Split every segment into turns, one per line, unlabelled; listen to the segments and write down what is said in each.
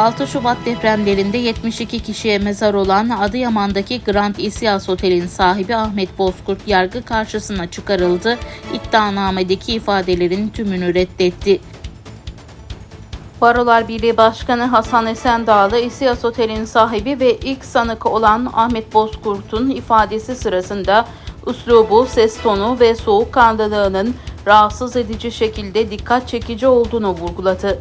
6 Şubat depremlerinde 72 kişiye mezar olan Adıyaman'daki Grand Isyas Otel'in sahibi Ahmet Bozkurt yargı karşısına çıkarıldı. İddianamedeki ifadelerin tümünü reddetti. Barolar Birliği Başkanı Hasan Esendağlı, İSİAS Otel'in sahibi ve ilk sanık olan Ahmet Bozkurt'un ifadesi sırasında üslubu, ses tonu ve soğukkanlılığının rahatsız edici şekilde dikkat çekici olduğunu vurguladı.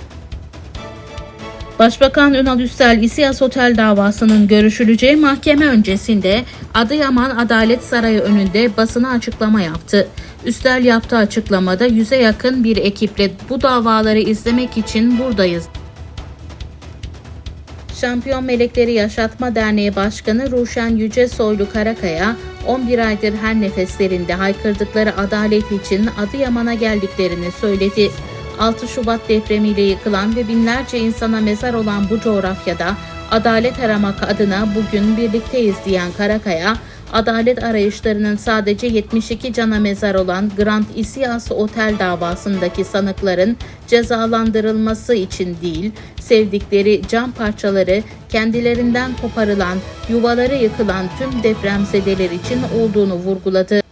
Başbakan Ünal Üstel İSİAS Otel davasının görüşüleceği mahkeme öncesinde Adıyaman Adalet Sarayı önünde basına açıklama yaptı. Üstel yaptığı açıklamada yüze yakın bir ekiple bu davaları izlemek için buradayız. Şampiyon Melekleri Yaşatma Derneği Başkanı Ruşen Yüce Soylu Karakaya, 11 aydır her nefeslerinde haykırdıkları adalet için Adıyaman'a geldiklerini söyledi. 6 Şubat depremiyle yıkılan ve binlerce insana mezar olan bu coğrafyada adalet aramak adına bugün birlikteyiz diyen Karakaya, adalet arayışlarının sadece 72 cana mezar olan Grand Isyas Otel davasındaki sanıkların cezalandırılması için değil, sevdikleri can parçaları kendilerinden koparılan, yuvaları yıkılan tüm depremzedeler için olduğunu vurguladı.